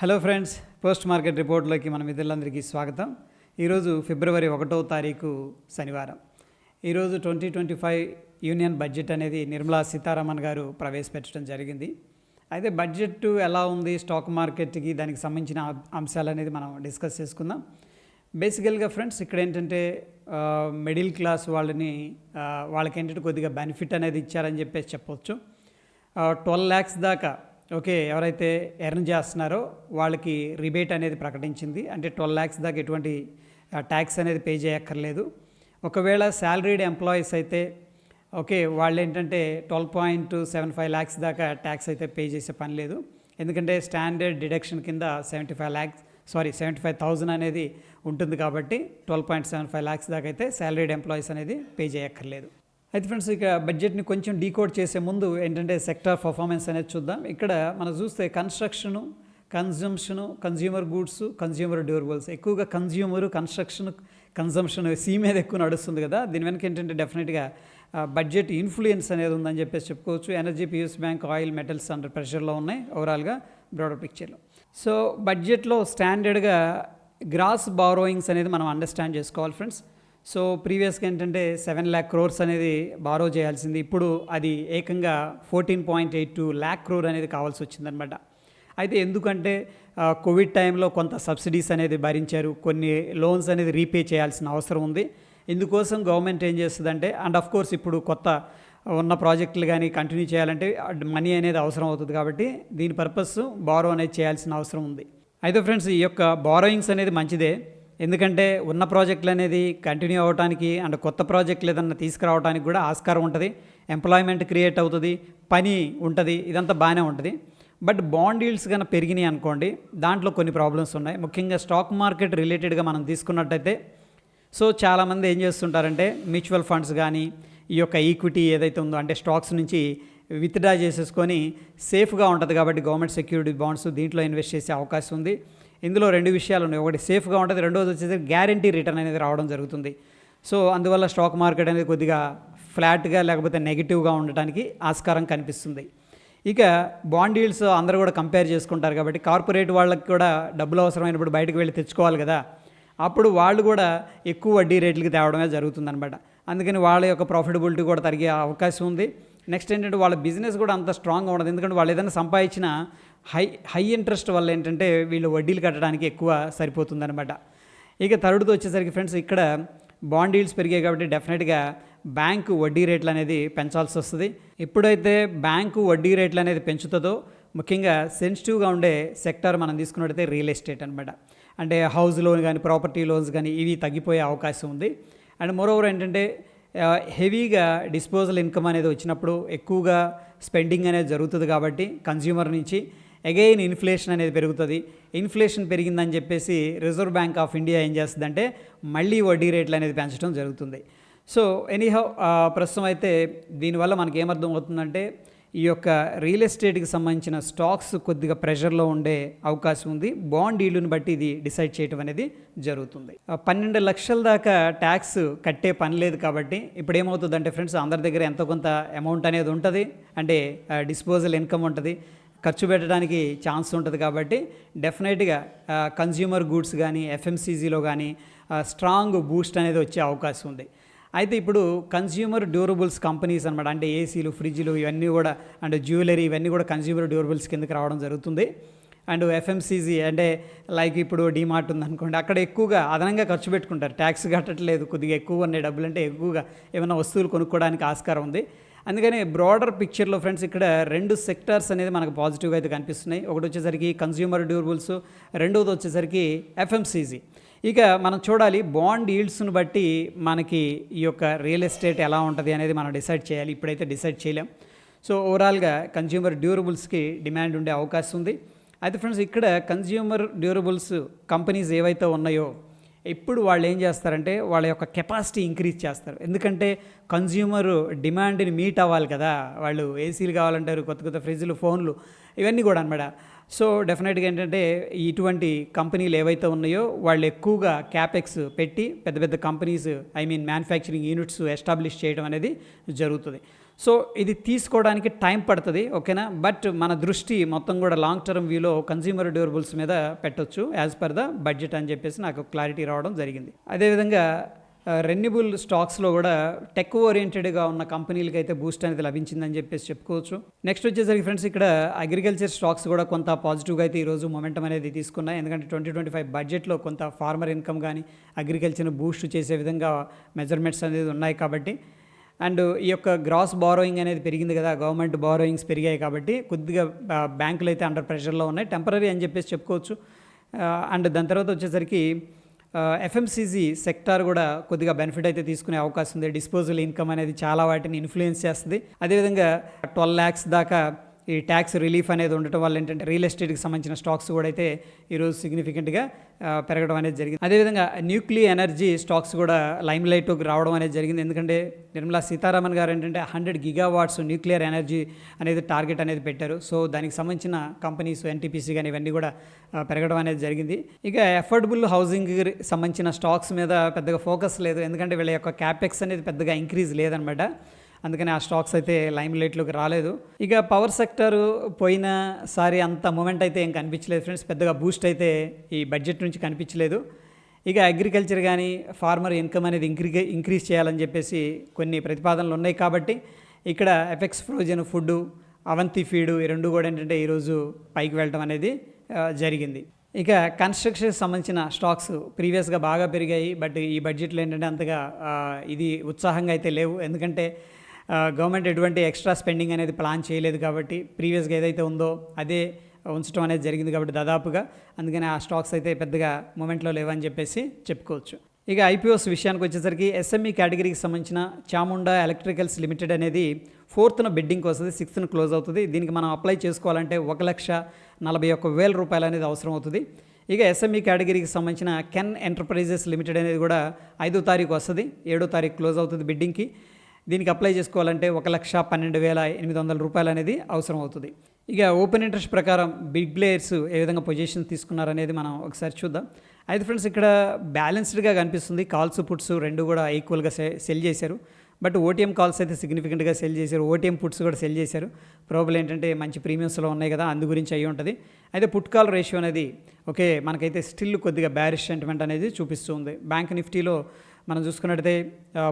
Hello friends post market రిపోర్ట్లోకి మన మిత్రులందరికీ స్వాగతం. ఈరోజు ఫిబ్రవరి ఒకటో తారీఖు శనివారం. ఈరోజు twenty twenty five union budget అనేది నిర్మలా సీతారామన్ గారు ప్రవేశపెట్టడం జరిగింది. అయితే బడ్జెట్ ఎలా ఉంది స్టాక్ మార్కెట్కి దానికి సంబంధించిన అంశాలు అనేది మనం డిస్కస్ చేసుకుందాం. బేసికల్గా ఫ్రెండ్స్ ఇక్కడ ఏంటంటే మిడిల్ క్లాస్ వాళ్ళని వాళ్ళకి ఏంటంటే కొద్దిగా బెనిఫిట్ అనేది ఇచ్చారని చెప్పేసి చెప్పొచ్చు. ట్వెల్వ్ ల్యాక్స్ దాకా ఓకే ఎవరైతే ఎర్న్ చేస్తున్నారో వాళ్ళకి రిబేట్ అనేది ప్రకటించింది. అంటే ట్వెల్వ్ ల్యాక్స్ దాకా ఎటువంటి ట్యాక్స్ అనేది పే చేయక్కర్లేదు. ఒకవేళ శాలరీడ్ ఎంప్లాయీస్ అయితే ఓకే వాళ్ళు ఏంటంటే twelve point seven five lakhs దాకా ట్యాక్స్ అయితే పే చేసే పని లేదు. ఎందుకంటే స్టాండర్డ్ డిడక్షన్ కింద seventy five lakhs sorry seventy five thousand అనేది ఉంటుంది కాబట్టి twelve point seven five lakhs దాకా అయితే శాలరీడ్ ఎంప్లాయీస్ అనేది పే చేయక్కర్లేదు. అయితే ఫ్రెండ్స్ ఇక బడ్జెట్ని కొంచెం డీకోడ్ చేసే ముందు ఏంటంటే సెక్టార్ పర్ఫార్మెన్స్ అనేది చూద్దాం. ఇక్కడ మనం చూస్తే construction consumption consumer goods consumer durables ఎక్కువగా కన్జ్యూమర్ కన్స్ట్రక్షన్ కన్జంప్షన్ సీ మీద ఎక్కువ నడుస్తుంది కదా. దీని వెనక ఏంటంటే డెఫినెట్గా బడ్జెట్ ఇన్ఫ్లుయెన్స్ అనేది ఉందని చెప్పేసి చెప్పుకోవచ్చు. ఎనర్జీ పియూస్ బ్యాంక్ ఆయిల్ మెటల్స్ అండర్ ప్రెషర్లో ఉన్నాయి ఓవరాల్గా బ్రాడర్ పిక్చర్లో సో బడ్జెట్లో స్టాండర్డ్గా గ్రాస్ బారోయింగ్స్ అనేది మనం అండర్స్టాండ్ చేసుకోవాలి ఫ్రెండ్స్ సో ప్రీవియస్గా ఏంటంటే సెవెన్ ల్యాక్ క్రోర్స్ అనేది బారో చేయాల్సింది. ఇప్పుడు అది ఏకంగా fourteen point eight two lakh crore అనేది కావాల్సి వచ్చిందనమాట అయితే ఎందుకంటే కోవిడ్ టైంలో కొంత సబ్సిడీస్ అనేది భరించారు. కొన్ని లోన్స్ అనేది రీపే చేయాల్సిన అవసరం ఉంది. ఇందుకోసం గవర్నమెంట్ ఏం చేస్తుందంటే అండ్ ఆఫ్ కోర్స్ ఇప్పుడు కొత్త ఉన్న ప్రాజెక్టులు కానీ కంటిన్యూ చేయాలంటే మనీ అనేది అవసరం అవుతుంది కాబట్టి దీని పర్పస్ బారో అనేది చేయాల్సిన అవసరం ఉంది. అయితే ఫ్రెండ్స్ ఈ యొక్క బారోయింగ్స్ అనేది మంచిదే. ఎందుకంటే ఉన్న ప్రాజెక్టులు అనేది కంటిన్యూ అవ్వడానికి అండ్ కొత్త ప్రాజెక్టులు ఏదన్నా తీసుకురావడానికి కూడా ఆస్కారం ఉంటుంది. ఎంప్లాయ్మెంట్ క్రియేట్ అవుతుంది. పని ఉంటుంది. ఇదంతా బాగానే ఉంటుంది. బట్ బాండ్ ఈల్డ్స్ కన్నా పెరిగినాయి అనుకోండి దాంట్లో కొన్ని ప్రాబ్లమ్స్ ఉన్నాయి. ముఖ్యంగా స్టాక్ మార్కెట్ రిలేటెడ్గా మనం తీసుకున్నట్టయితే సో చాలామంది ఏం చేస్తుంటారంటే మ్యూచువల్ ఫండ్స్ కానీ ఈ యొక్క ఈక్విటీ ఏదైతే ఉందో అంటే స్టాక్స్ నుంచి విత్డ్రా చేసేసుకొని సేఫ్గా ఉంటుంది కాబట్టి గవర్నమెంట్ సెక్యూరిటీ బాండ్స్ దీంట్లో ఇన్వెస్ట్ చేసే అవకాశం ఉంది. ఇందులో రెండు విషయాలు ఉన్నాయి. ఒకటి సేఫ్గా ఉంటుంది రెండోది వచ్చేసి గ్యారంటీ రిటర్న్ అనేది రావడం జరుగుతుంది. సో అందువల్ల స్టాక్ మార్కెట్ అనేది కొద్దిగా ఫ్లాట్గా లేకపోతే నెగిటివ్గా ఉండటానికి ఆస్కారం కనిపిస్తుంది. ఇక బాండ్ ఈల్డ్స్ అందరూ కూడా కంపేర్ చేసుకుంటారు కాబట్టి కార్పొరేట్ వాళ్ళకి కూడా డబ్బులు అవసరమైనప్పుడు బయటకు వెళ్ళి తెచ్చుకోవాలి కదా. అప్పుడు వాళ్ళు కూడా ఎక్కువ వడ్డీ రేట్లకి తేవడమే జరుగుతుందన్నమాట. అందుకని వాళ్ళ యొక్క ప్రాఫిటబిలిటీ కూడా తరిగే అవకాశం ఉంది. నెక్స్ట్ ఏంటంటే వాళ్ళ బిజినెస్ కూడా అంత స్ట్రాంగ్గా ఉండదు. ఎందుకంటే వాళ్ళు ఏదైనా సంపాదించిన హై హై ఇంట్రెస్ట్ వల్ల ఏంటంటే వీళ్ళు వడ్డీలు కట్టడానికి ఎక్కువ సరిపోతుందనమాట ఇక థర్డ్తో వచ్చేసరికి ఫ్రెండ్స్ ఇక్కడ బాండ్ డీల్స్ పెరిగాయి కాబట్టి డెఫినెట్గా బ్యాంకు వడ్డీ రేట్లు అనేది పెంచాల్సి వస్తుంది. ఎప్పుడైతే బ్యాంకు వడ్డీ రేట్లు అనేది పెంచుతుందో ముఖ్యంగా సెన్సిటివ్గా ఉండే సెక్టర్ మనం తీసుకున్నట్టయితే రియల్ ఎస్టేట్ అనమాట అంటే హౌస్ లోన్ కానీ ప్రాపర్టీ లోన్స్ కానీ ఇవి తగ్గిపోయే అవకాశం ఉంది. అండ్ మోరోవర్ ఏంటంటే హెవీగా డిస్పోజల్ ఇన్కమ్ అనేది వచ్చినప్పుడు ఎక్కువగా స్పెండింగ్ అనేది జరుగుతుంది కాబట్టి కన్జ్యూమర్ నుంచి అగైన్ ఇన్ఫ్లేషన్ అనేది పెరుగుతుంది. ఇన్ఫ్లేషన్ పెరిగిందని చెప్పేసి రిజర్వ్ బ్యాంక్ ఆఫ్ ఇండియా ఏం చేస్తుందంటే మళ్ళీ వడ్డీ రేట్లు అనేది పెంచడం జరుగుతుంది. సో ఎనీహౌ ప్రస్తుతం అయితే దీనివల్ల మనకి ఏమర్థం అవుతుందంటే ఈ యొక్క రియల్ ఎస్టేట్కి సంబంధించిన స్టాక్స్ కొద్దిగా ప్రెషర్లో ఉండే అవకాశం ఉంది. బాండ్ ఈల్డ్ని బట్టి ఇది డిసైడ్ చేయడం అనేది జరుగుతుంది. పన్నెండు లక్షల దాకా ట్యాక్స్ కట్టే పని లేదు కాబట్టి ఇప్పుడు ఏమవుతుందంటే ఫ్రెండ్స్ అందరి దగ్గర ఎంతో కొంత అమౌంట్ అనేది ఉంటుంది. అంటే డిస్పోజల్ ఇన్కమ్ ఉంటుంది. ఖర్చు పెట్టడానికి ఛాన్స్ ఉంటుంది కాబట్టి డెఫినెట్గా కన్జ్యూమర్ గూడ్స్ కానీ ఎఫ్ఎంసీజీలో కానీ స్ట్రాంగ్ బూస్ట్ అనేది వచ్చే అవకాశం ఉంది. అయితే ఇప్పుడు కన్జ్యూమర్ డ్యూరబుల్స్ కంపెనీస్ అనమాట అంటే ఏసీలు ఫ్రిడ్జ్లు ఇవన్నీ కూడా అండ్ జ్యువెలరీ ఇవన్నీ కూడా కన్జ్యూమర్ డ్యూరబుల్స్ కిందకి రావడం జరుగుతుంది. అండ్ ఎఫ్ఎంసీజీ అంటే లైక్ ఇప్పుడు డిమార్ట్ ఉందనుకోండి అక్కడ ఎక్కువగా అదనంగా ఖర్చు పెట్టుకుంటారు. ట్యాక్స్ కట్టట్లేదు కొద్దిగా ఎక్కువ ఉన్నాయి డబ్బులు అంటే ఎక్కువగా ఏమైనా వస్తువులు కొనుక్కోవడానికి ఆస్కారం ఉంది. అందుకని బ్రాడర్ పిక్చర్లో ఫ్రెండ్స్ ఇక్కడ రెండు సెక్టార్స్ అనేది మనకు పాజిటివ్గా అయితే కనిపిస్తున్నాయి. ఒకటి వచ్చేసరికి కన్స్యూమర్ డ్యూరబుల్స్ రెండోది వచ్చేసరికి ఎఫ్ఎంసీజీ ఇక మనం చూడాలి బాండ్ ఈల్డ్స్ను బట్టి మనకి ఈ యొక్క రియల్ ఎస్టేట్ ఎలా ఉంటుంది అనేది మనం డిసైడ్ చేయాలి. ఇప్పుడైతే డిసైడ్ చేయలేం. సో ఓవరాల్గా కన్జ్యూమర్ డ్యూరబుల్స్కి డిమాండ్ ఉండే అవకాశం ఉంది. అయితే ఫ్రెండ్స్ ఇక్కడ కన్జ్యూమర్ డ్యూరబుల్స్ కంపెనీస్ ఏవైతే ఉన్నాయో ఇప్పుడు వాళ్ళు ఏం చేస్తారంటే వాళ్ళ యొక్క కెపాసిటీ ఇంక్రీజ్ చేస్తారు. ఎందుకంటే కన్జ్యూమర్ డిమాండ్ని మీట్ అవ్వాలి కదా. వాళ్ళు ఏసీలు కావాలంటారు కొత్త కొత్త ఫ్రిడ్జ్లు ఫోన్లు ఇవన్నీ కూడా అనమాట. సో డెఫినెట్గా ఏంటంటే ఇటువంటి కంపెనీలు ఏవైతే ఉన్నాయో వాళ్ళు ఎక్కువగా క్యాపెక్స్ పెట్టి పెద్ద పెద్ద companies I mean manufacturing units establish చేయడం అనేది జరుగుతుంది. సో ఇది తీసుకోవడానికి టైం పడుతుంది ఓకేనా? బట్ మన దృష్టి మొత్తం కూడా లాంగ్ టర్మ్ వ్యూలో కన్జ్యూమర్ డ్యూరబుల్స్ మీద పెట్టొచ్చు యాజ్ పర్ ద బడ్జెట్ అని చెప్పేసి నాకు క్లారిటీ రావడం జరిగింది. అదేవిధంగా రెన్యూబుల్ స్టాక్స్లో కూడా టెక్ ఓరియంటెడ్గా ఉన్న కంపెనీలకి అయితే బూస్ట్ అనేది లభించిందని చెప్పేసి చెప్పుకోవచ్చు. నెక్స్ట్ వచ్చేసరికి ఫ్రెండ్స్ ఇక్కడ అగ్రికల్చర్ స్టాక్స్ కూడా కొంత పాజిటివ్గా అయితే ఈరోజు మొమెంటం అనేది తీసుకున్నాయి. ఎందుకంటే ట్వంటీ ట్వంటీ ఫైవ్ బడ్జెట్లో కొంత ఫార్మర్ ఇన్కమ్ కానీ అగ్రికల్చర్ను బూస్ట్ చేసే విధంగా మెజర్మెంట్స్ అనేది ఉన్నాయి కాబట్టి అండ్ ఈ యొక్క గ్రాస్ బారోయింగ్ అనేది పెరిగింది కదా గవర్నమెంట్ బారోయింగ్స్ పెరిగాయి కాబట్టి కొద్దిగా బ్యాంకులు అయితే అండర్ ప్రెషర్లో ఉన్నాయి. టెంపరీ అని చెప్పేసి చెప్పుకోవచ్చు. అండ్ దాని తర్వాత వచ్చేసరికి ఎఫ్ఎంసీజీ సెక్టార్ కూడా కొద్దిగా బెనిఫిట్ అయితే తీసుకునే అవకాశం ఉంది. డిస్పోజల్ ఇన్కమ్ అనేది చాలా వాటిని ఇన్ఫ్లుయెన్స్ చేస్తుంది. అదేవిధంగా ట్వెల్వ్ ల్యాక్స్ దాకా ఈ ట్యాక్స్ రిలీఫ్ అనేది ఉండటం వల్ల ఏంటంటే రియల్ ఎస్టేట్కి సంబంధించిన స్టాక్స్ కూడా అయితే ఈరోజు సిగ్నిఫికెంట్గా పెరగడం అనేది జరిగింది. అదేవిధంగా న్యూక్లియర్ ఎనర్జీ స్టాక్స్ కూడా లైమ్ లైట్కి రావడం అనేది జరిగింది. ఎందుకంటే నిర్మలా సీతారామన్ గారు ఏంటంటే హండ్రెడ్ గిగావాట్స్ న్యూక్లియర్ ఎనర్జీ అనేది టార్గెట్ అనేది పెట్టారు. సో దానికి సంబంధించిన కంపెనీస్ ఎన్టీపీసీ కానీ ఇవన్నీ కూడా పెరగడం అనేది జరిగింది. ఇక ఎఫోర్డబుల్ హౌసింగ్ సంబంధించిన స్టాక్స్ మీద పెద్దగా ఫోకస్ లేదు. ఎందుకంటే వీళ్ళ యొక్క క్యాపెక్స్ అనేది పెద్దగా ఇంక్రీజ్ లేదనమాట. అందుకని ఆ స్టాక్స్ అయితే లైమ్ లైట్లోకి రాలేదు. ఇక పవర్ సెక్టర్ పోయినసారి అంత మూమెంట్ అయితే ఏం కనిపించలేదు ఫ్రెండ్స్. పెద్దగా బూస్ట్ అయితే ఈ బడ్జెట్ నుంచి కనిపించలేదు. ఇక అగ్రికల్చర్ కానీ ఫార్మర్ ఇన్కమ్ అనేది ఇంక్రీ ఇంక్రీజ్ చేయాలని చెప్పేసి కొన్ని ప్రతిపాదనలు ఉన్నాయి కాబట్టి ఇక్కడ Apex frozen food Avanti feed ఈ రెండు కూడా ఏంటంటే ఈరోజు పైకి వెళ్ళడం అనేది జరిగింది. ఇక కన్స్ట్రక్షన్ సంబంధించిన స్టాక్స్ ప్రీవియస్గా బాగా పెరిగాయి. బట్ ఈ బడ్జెట్లో ఏంటంటే అంతగా ఇది ఉత్సాహంగా అయితే లేవు. ఎందుకంటే గవర్నమెంట్ ఎటువంటి ఎక్స్ట్రా స్పెండింగ్ అనేది ప్లాన్ చేయలేదు కాబట్టి ప్రీవియస్గా ఏదైతే ఉందో అదే ఉంచడం అనేది జరిగింది కాబట్టి దాదాపుగా. అందుకని ఆ స్టాక్స్ అయితే పెద్దగా మూమెంట్లో లేవని చెప్పేసి చెప్పుకోవచ్చు. ఇక ఐపీఓస్ విషయానికి వచ్చేసరికి ఎస్ఎంఈ కేటగిరీకి సంబంధించిన చాముండా ఎలక్ట్రికల్స్ లిమిటెడ్ అనేది ఫోర్త్న బిడ్డింగ్కి వస్తుంది సిక్స్త్న క్లోజ్ అవుతుంది. దీనికి మనం అప్లై చేసుకోవాలంటే ఒక లక్ష నలభై ఒక్క వేల రూపాయలు అనేది అవసరం అవుతుంది. ఇక ఎస్ఎంఈ కేటగిరీకి సంబంధించిన కెన్ ఎంటర్ప్రైజెస్ లిమిటెడ్ అనేది కూడా ఐదో తారీఖు వస్తుంది ఏడో తారీఖు క్లోజ్ అవుతుంది బిడ్డింగ్కి దీనికి అప్లై చేసుకోవాలంటే ఒక లక్ష పన్నెండు వేల ఎనిమిది వందల రూపాయలు అనేది అవసరం అవుతుంది. ఇక ఓపెన్ ఇంట్రెస్ట్ ప్రకారం బిగ్ ప్లేయర్స్ ఏ విధంగా పొజిషన్ తీసుకున్నారనేది మనం ఒకసారి చూద్దాం. అయితే ఫ్రెండ్స్ ఇక్కడ బ్యాలెన్స్డ్గా కనిపిస్తుంది. కాల్స్ పుట్స్ రెండు కూడా ఈక్వల్గా సెల్ చేశారు. బట్ ఓటీఎం కాల్స్ అయితే సిగ్నిఫికెంట్గా సెల్ చేశారు. ఓటీఎం పుట్స్ కూడా సెల్ చేశారు. ప్రాబ్లం ఏంటంటే మంచి ప్రీమియమ్స్లో ఉన్నాయి కదా అందు గురించి అయ్యి ఉంటుంది. అయితే పుట్ కాల్ రేషియో అనేది ఓకే మనకైతే స్టిల్ కొద్దిగా బ్యారిష్ సెంటిమెంట్ అనేది చూపిస్తూ ఉంది బ్యాంక్ నిఫ్టీలో మనం చూసుకున్నట్టయితే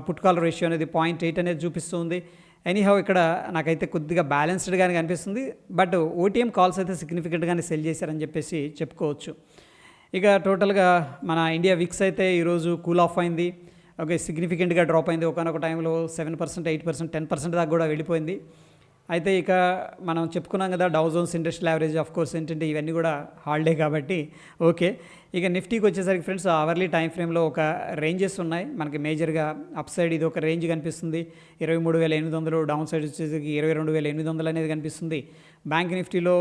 పుట్కాల రేషియో అనేది పాయింట్ ఎయిట్ అనేది చూపిస్తుంది. ఎనీహౌ ఇక్కడ నాకైతే కొద్దిగా బ్యాలెన్స్డ్గానే కనిపిస్తుంది. బట్ ఓటీఎం కాల్స్ అయితే సిగ్నిఫికెంట్గానే సెల్ చేశారని చెప్పేసి చెప్పుకోవచ్చు. ఇక టోటల్గా మన ఇండియా విక్స్ అయితే ఈరోజు కూల్ ఆఫ్ అయింది. ఓకే సిగ్నిఫికెంట్గా డ్రాప్ అయింది. ఒకనొక టైంలో seven percent eight percent ten percent దాకా కూడా వెళ్ళిపోయింది. అయితే ఇక మనం చెప్పుకున్నాం కదా Dow Jones industrial average of course ఏంటంటే ఇవన్నీ కూడా హాలిడే కాబట్టి ఓకే ఇక నిఫ్టీకి వచ్చేసరికి ఫ్రెండ్స్ అవర్లీ టైం ఫ్రేమ్లో ఒక రేంజెస్ ఉన్నాయి. మనకి మేజర్గా అప్ సైడ్ ఇది ఒక రేంజ్ కనిపిస్తుంది. ఇరవై మూడు వేల ఎనిమిది వందలు డౌన్ సైడ్ వచ్చేసరికి ఇరవై రెండు వేల ఎనిమిది వందలు అనేది కనిపిస్తుంది. బ్యాంక్ నిఫ్టీలో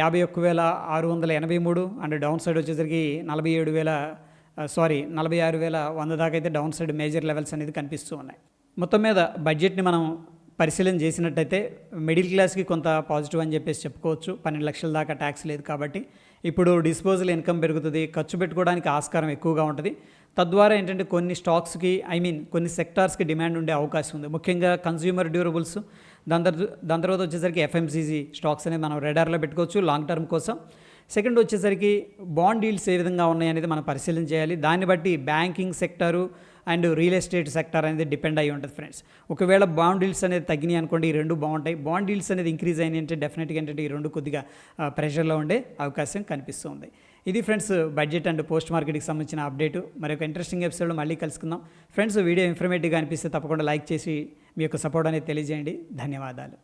యాభై ఒక్క వేల ఆరు వందల ఎనభై మూడు అండ్ డౌన్ సైడ్ వచ్చేసరికి నలభై ఏడు వేల సారీ నలభై ఆరు వేల వంద దాకా అయితే డౌన్ సైడ్ మేజర్ లెవెల్స్ అనేది కనిపిస్తూ ఉన్నాయి. మొత్తం మీద బడ్జెట్ని మనం పరిశీలన చేసినట్టయితే మిడిల్ క్లాస్కి కొంత పాజిటివ్ అని చెప్పేసి చెప్పుకోవచ్చు. పన్నెండు లక్షల దాకా ట్యాక్స్ లేదు కాబట్టి ఇప్పుడు డిస్పోజల్ ఇన్కమ్ పెరుగుతుంది. ఖర్చు పెట్టుకోవడానికి ఆస్కారం ఎక్కువగా ఉంటుంది. తద్వారా ఏంటంటే కొన్ని స్టాక్స్కి ఐ మీన్ కొన్ని సెక్టార్స్కి డిమాండ్ ఉండే అవకాశం ఉంది. ముఖ్యంగా కన్స్యూమర్ డ్యూరబుల్స్ దాని తర్వాత దాని తర్వాత వచ్చేసరికి ఎఫ్ఎంసీజీ స్టాక్స్ అనేది మనం రెడార్లో పెట్టుకోవచ్చు లాంగ్ టర్మ్ కోసం. సెకండ్ వచ్చేసరికి బాండ్ డీల్స్ ఏ విధంగా ఉన్నాయి అనేది మనం పరిశీలన చేయాలి. దాన్ని బట్టి banking sector and real estate sector అనేది డిపెండ్ అయ్యి ఉంటుంది ఫ్రెండ్స్. ఒకవేళ బాండ్ డీల్స్ అనేది తగ్గినాయి అనుకోండి ఈ రెండు బాగుంటాయి. బాండ్ డీల్స్ అనేది ఇంక్రీజ్ అయినాయి అంటే డెఫినెట్గా ఏంటంటే ఈ రెండు కొద్దిగా ప్రెషర్లో ఉండే అవకాశం కనిపిస్తుంది. ఇది ఫ్రెండ్స్ బడ్జెట్ అండ్ పోస్ట్ మార్కెట్కి సంబంధించిన అప్డేట్. మరి ఒక ఇంట్రెస్టింగ్ ఎపిసోడ్లో మళ్ళీ కలుసుకుందాం. ఫ్రెండ్స్ వీడియో ఇన్ఫర్మేటివ్గా అనిపిస్తే తప్పకుండా లైక్ చేసి మీ యొక్క సపోర్ట్ అనేది తెలియజేయండి. ధన్యవాదాలు.